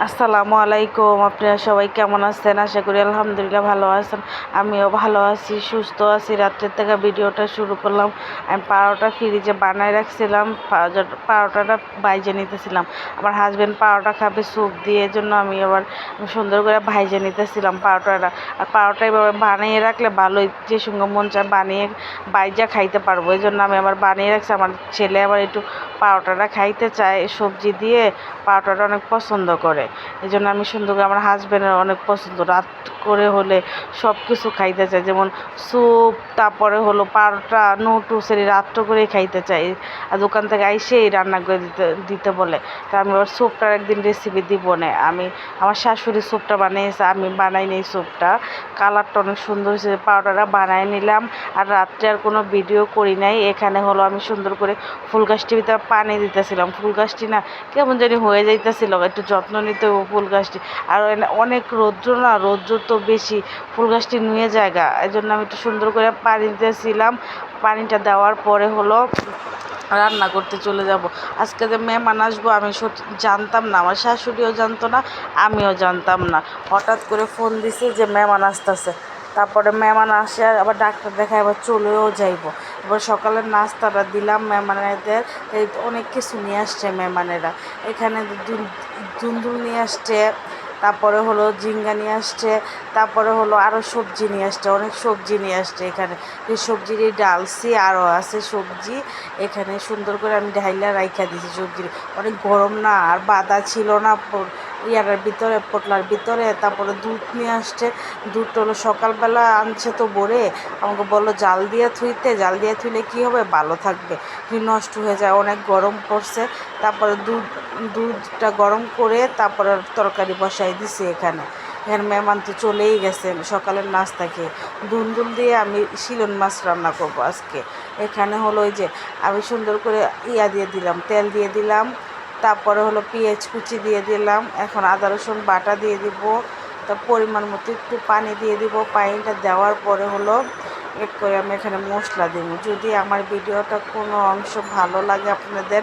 আসসালামু আলাইকুম, আপনারা সবাই কেমন আছেন? আশা করি আলহামদুলিল্লাহ ভালো আছেন। আমিও ভালো আছি, সুস্থ আছি। রাত্রের থেকে ভিডিওটা শুরু করলাম। আমি পাউরোটা ফ্রিজে বানায় রাখছিলাম পা- ভাইজে নিতেছিলাম। আমার হাজব্যান্ড পাউরোটা খাবে স্যুপ দিয়ে জন্য আমি আবার সুন্দর করে ভাইজে নিতেছিলাম পাউরোটাটা। আর পাউরোটা এভাবে বানিয়ে রাখলে ভালোই, যে সঙ্গে মন চায় বানিয়ে, বাইজা খাইতে পারব। এই জন্য আমি আবার বানিয়ে রাখছি। আমার ছেলে আবার একটু পাউরোটাটা খাইতে চায়, সবজি দিয়ে, পাউরোটাটা অনেক পছন্দ করে। এই জন্য আমি সুন্দর করে আমার হাজব্যান্ডের অনেক পছন্দ। রাত করে হলে সব কিছু খাইতে চায় যেমন স্যুপ তারপরে হলো পারোটা নুটুসের রাত্র করে খাইতে চাই। আর দোকান থেকে আইসেই রান্না করে দিতে দিতে বলে। তা আমি আবার স্যুপটার একদিন রেসিপি দিব না। আমি, আমার শাশুড়ি স্যুপটা বানিয়েছে, আমি বানাই নি স্যুপটা কালারটা অনেক সুন্দর হয়েছে, পাউডারটা বানাই নিলাম। আর রাত্রে আর কোনো ভিডিও করি নাই। এখানে হলো আমি সুন্দর করে ফুল গাছটির ভিতরে পানি দিতেছিলাম। ফুল গাছটি না কেমন জানি হয়ে যাইতেছিল, একটু যত্ন নিতে হবে ফুল গাছটি। আর অনেক রৌদ্র না, রৌদ্র তো বেশি। ফুল গাছটি নুয়ে জায়গা। এই জন্য আমি একটু সুন্দর করে পানি দিতেছিলাম। পানিটা দেওয়ার পরে হলো রান্না করতে চলে যাব। আজকে যে মেহমান আসব, আমি জানতাম না। আমার শাশুড়িও জানতো না, আমিও জানতাম না। হঠাৎ করে ফোন দিছে যে মেহমান আসতেছে। তারপরে মেহমান আসে আবার ডাক্তার দেখায় আবার চলেও যাইব। এবার সকালের নাস্তাটা দিলাম মেহমানেদের। অনেক কিছু নিয়ে আসছে মেহমানেরা। এখানে দুন- দুন্দুল নিয়ে আসছে, তারপরে হলো ঝিঙ্গা নিয়ে আসছে, তারপরে হলো আরও সবজি নিয়ে আসছে, অনেক সবজি নিয়ে আসছে এখানে। এই সবজির এই ডালছি আরও আছে সবজি, এখানে সুন্দর করে আমি ঢাইলা রাইখা দিয়েছি সবজির। অনেক গরম না, আর বাদা ছিল না ইয়ারের ভিতরে, পোটলার ভিতরে, তারপরে দুধ নিয়ে আসছে। দুধটা হলো সকালবেলা আনছে তো ভরে। আমাকে বলল, জাল দিয়ে থুইতে, জাল দিয়ে থুইলে কী হবে? ভালো থাকবে। নষ্ট হয়ে যায়? অনেক গরম পড়ছে। তারপরে দুধ, দুধটা গরম করে তারপরে তরকারি বসাই দিছি এখানে। এখানে মেহমান তো চলেই গেছেন সকালের নাস্তা খেয়ে। দুন্দুল দিয়ে আমি শিলন মাছ রান্না করব আজকে। এখানে হলো ওই যে আমি সুন্দর করে ইয়া দিয়ে দিলাম, তেল দিয়ে দিলাম। তারপরে হলো পেঁয়াজ কুচি দিয়ে দিলাম। এখন আদা, রসুন বাটা দিয়ে দিব। তা পরিমাণ মতো একটু পানি দিয়ে দিব। পানিটা দেওয়ার পরে হলো এক করে আমি এখানে মশলা দিব। যদি আমার ভিডিওটা কোনো অংশ ভালো লাগে আপনাদের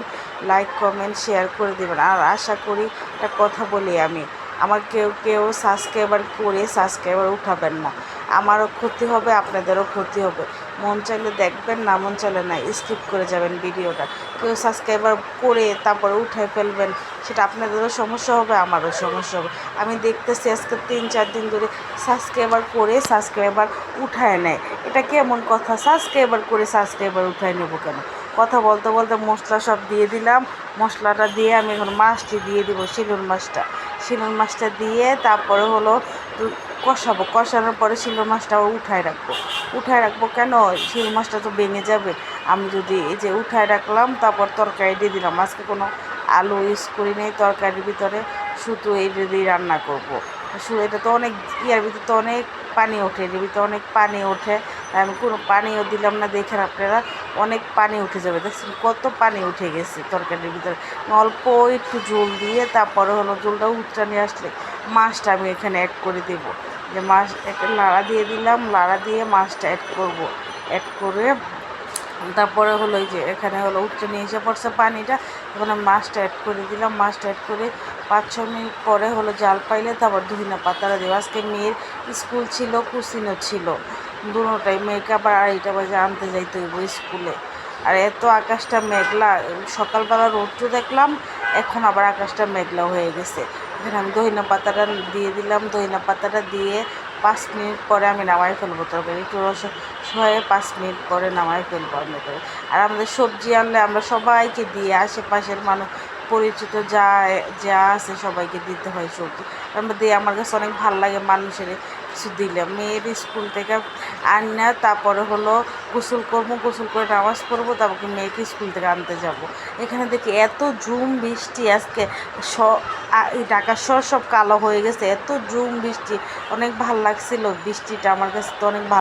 লাইক কমেন্ট শেয়ার করে দেবেন। আর আশা করি একটা কথা বলি আমি, আমার কেউ কেউ সাবস্ক্রাইবার করে সাবস্ক্রাইবার উঠাবেন না। আমারও ক্ষতি হবে, আপনাদেরও ক্ষতি হবে। মন চাইলে দেখবেন, না মন চাইলে না স্কিপ করে যাবেন ভিডিওটা। কেউ সাবস্ক্রাইবার করে তারপরে উঠায় ফেলবেন, সেটা আপনাদেরও সমস্যা হবে, আমারও সমস্যা হবে। আমি দেখতেছি আজকে তিন, চার দিন ধরে সাবস্ক্রাইবার করে সাবস্ক্রাইবার উঠায় নেয়। এটা কেমন কথা? সাবস্ক্রাইবার করে সাবস্ক্রাইবার উঠায় নেব কেন? কথা বলতে বলতে মশলা সব দিয়ে দিলাম। মশলাটা দিয়ে আমি এখন মাছটি দিয়ে দিব শিলুন মাছটা। শিলুন মাছটা দিয়ে তারপরে হলো কষাবো। কষানোর পরে শিলুন মাছটা উঠায় রাখব। উঠায় রাখব কেন? শিল মাছটা তো ভেঙে যাবে। আমি যদি এই যে উঠায় রাখলাম, তারপর তরকারি দিয়ে দিলাম। আজকে কোনো আলু ইউজ করি নেই, তরকারির ভিতরে শুধু এই দিয়ে রান্না করব। এটা তো অনেক ইয়ার ভিতরে তো অনেক পানি ওঠে, এর ভিতরে অনেক পানি ওঠে। আমি কোনো পানিও দিলাম না, দেখেন আপনারা। অনেক পানি উঠে যাবে। দেখছেন কত পানি উঠে গেছে তরকারির ভিতরে। অল্প একটু ঝোল দিয়ে তারপরে হলো ঝোলটা উঠটা নিয়ে আসলে মাছটা আমি এখানে অ্যাড করে দেব। যে মাছ একটা লাড়া দিয়ে দিলাম, লাড়া দিয়ে মাছটা অ্যাড করব। অ্যাড করে তারপরে হলো যে এখানে হলো উঠতে নিয়ে এসে পড়ছে পানিটা। আমি মাছটা অ্যাড করে দিলাম, মাছটা অ্যাড করে পাঁচ ছ মিনিট পরে হলো জাল পাইলে তারপর ধুইনা পাতারা দেবো। আজকে মেয়ের স্কুল ছিল, কুসিনও ছিল। দুটোটাই মেয়েকে আবার আড়াইটা বাজে আনতে যাইতে হইব স্কুলে। আর এত আকাশটা মেঘলা, সকালবেলা রৌদ্র দেখলাম, এখন আবার আকাশটা মেঘলা হয়ে গেছে। এখানে আমি দহিনা পাতাটা দিয়ে দিলাম, দহিনা পাতাটা দিয়ে পাঁচ মিনিট পরে আমি নামাই ফেলব তরকারি। একটু রস হয়ে পাঁচ মিনিট পরে নামাই ফেলব আমি করে আর আমাদের সবজি আনলে আমরা সবাইকে দিয়ে আশেপাশের মানুষ, পরিচিত যা যা আছে সবাইকে দিতে হয় সবজি। আমরা দিয়ে, আমার কাছে অনেক ভালো লাগে মানুষের কিছু দিলে মেয়ের স্কুল থেকে আন না তারপরে হলো গোসল করব, গোসল করে নামাজ পড়ব, তারপরে মেয়েকে স্কুল থেকে আনতে যাব। এখানে দেখি এত জুম বৃষ্টি আজকে, স ঢাকা শহর সব কালো হয়ে গেছে, এত জুম বৃষ্টি অনেক ভালো লাগছিল বৃষ্টিটা, আমার কাছে তো অনেক ভালো